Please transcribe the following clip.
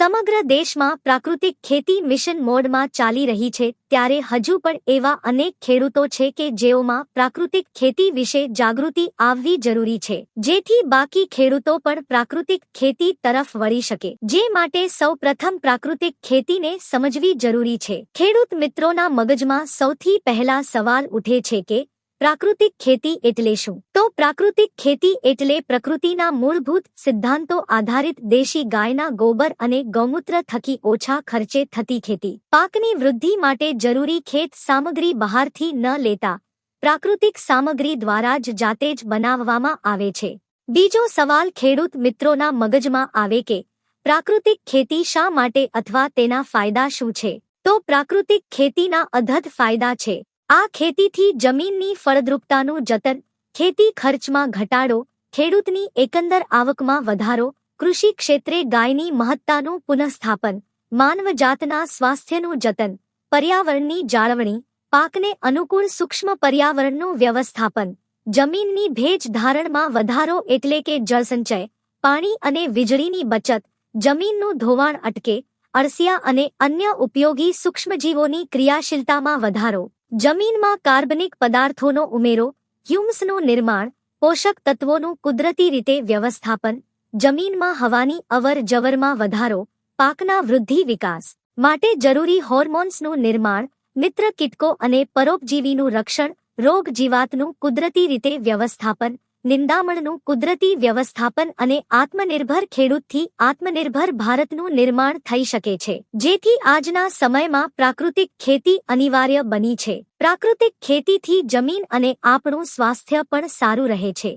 સમગ્ર દેશમાં પ્રાકૃતિક ખેતી મિશન મોડમાં ચાલી રહી છે, ત્યારે હજુ પણ એવા અનેક ખેડૂતો છે કે જેઓમાં પ્રાકૃતિક ખેતી વિશે જાગૃતિ આવવી જરૂરી છે, જેથી બાકી ખેડૂતો પણ પ્રાકૃતિક ખેતી તરફ વળી શકે, જે માટે સૌ પ્રથમ પ્રાકૃતિક ખેતીને સમજવી જરૂરી છે. ખેડૂત મિત્રોના મગજમાં સૌથી પહેલા સવાલ ઉઠે છે કે પ્રાકૃતિક ખેતી એટલે શું? તો પ્રાકૃતિક ખેતી એટલે પ્રકૃતિના મૂળભૂત સિદ્ધાંતો આધારિત દેશી ગાયના ગોબર અને ગૌમૂત્ર થકી ઓછા ખર્ચે થતી ખેતી. પાકની વૃદ્ધિ માટે જરૂરી ખેત સામગ્રી બહારથી ન લેતા પ્રાકૃતિક સામગ્રી દ્વારા જ જાતે જ બનાવવામાં આવે છે. બીજો સવાલ ખેડૂત મિત્રોના મગજમાં આવે કે, પ્રાકૃતિક ખેતી શા માટે અથવા તેના ફાયદા શું છે? તો પ્રાકૃતિક ખેતીના અધધ ફાયદા છે. આ ખેતીથી જમીનની ફળદ્રુપતાનું જતન, ખેતી ખર્ચમાં ઘટાડો, ખેડૂતની એકંદર આવકમાં વધારો, કૃષિ ક્ષેત્રે ગાયની મહત્તાનું પુનઃસ્થાપન માનવજાતના સ્વાસ્થ્યનું જતન, પર્યાવરણની જાળવણી, પાકને અનુકૂળ સૂક્ષ્મ પર્યાવરણનું વ્યવસ્થાપન, જમીનની ભેજ ધારણમાં વધારો એટલે કે જળસંચય, પાણી અને વીજળીની બચત, જમીનનું ધોવાણ અટકે, અળસિયા અને અન્ય ઉપયોગી સૂક્ષ્મજીવોની ક્રિયાશીલતામાં વધારો. જમીનમાં કાર્બનિક પદાર્થોનો ઉમેરો, હ્યુમ્સનું નિર્માણ, પોષક તત્વોનું કુદરતી રીતે વ્યવસ્થાપન, જમીનમાં હવાની અવર જવરમાં વધારો, પાકના વૃદ્ધિ વિકાસ માટે જરૂરી હોર્મોન્સનું નિર્માણ, મિત્ર કીટકો અને પરોપજીવીનું રક્ષણ, રોગ જીવાતનું કુદરતી રીતે વ્યવસ્થાપન નિંદામણનું કુદરતી વ્યવસ્થાપન અને આત્મનિર્ભર ખેડૂતથી આત્મનિર્ભર ભારતનું નિર્માણ થઈ શકે છે, જેથી આજના સમયમાં પ્રાકૃતિક ખેતી અનિવાર્ય બની છે. પ્રાકૃતિક ખેતીથી જમીન અને આપણું સ્વાસ્થ્ય પણ સારું રહે છે.